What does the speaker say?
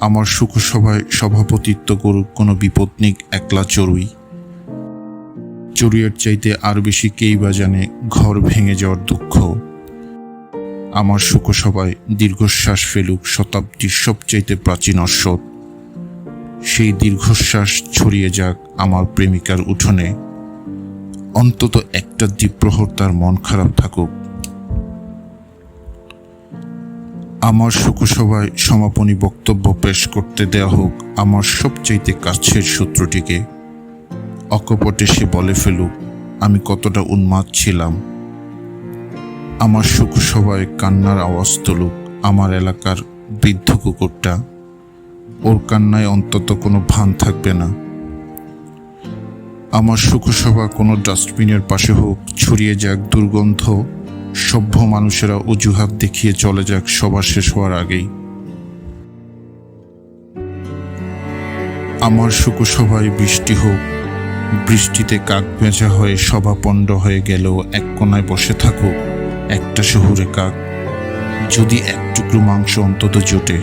আমার সুখসভায় সভাপতিত্ব করুক, কোনো বিপত্নিক একলা চড়ুই। চড়ুইয়ের চাইতে আর বেশি কেই বা জানে ঘর ভেঙে যাওয়ার দুঃখ। আমার সুখসভায় দীর্ঘশ্বাস ফেলুক শতাব্দীর সবচাইতে প্রাচীন অশ্বত সেই দীর্ঘশ্বাস ছড়িয়ে যাক আমার প্রেমিকার উঠোনে। অন্তত একটা দ্বীপ্রহর তার মন খারাপ থাকুক। আমার শোকসভায় সমাপনী বক্তব্য পেশ করতে দেয়া হোক, আমার সবচাইতে কাছের সূত্রটিকে অকপটে সে বলে ফেলুক, আমি কতটা উন্মাদ ছিলাম। আমার শোকসভায় কান্নার আওয়াজ তুলুক, আমার এলাকার বৃদ্ধ কুকুরটা। ওর কান্নায় অন্তত কোনো ভান থাকবে না। আমার শোকসভা কোনো ডাস্টবিনের পাশে হোক, ছড়িয়ে যাক দুর্গন্ধ। সভ্য মানুষেরা অজুহাত দেখিয়ে চলে যাক সভা শেষ হওয়ার আগেই। আমার শোকসভায় বৃষ্টি হোক, বৃষ্টিতে কাক ভেজা হয়ে সভা পণ্ড হয়ে গেলেও এক কোনায় বসে থাকুক একটা শহুরে কাক। যদি এক টুকরো মাংস অন্তত জোটে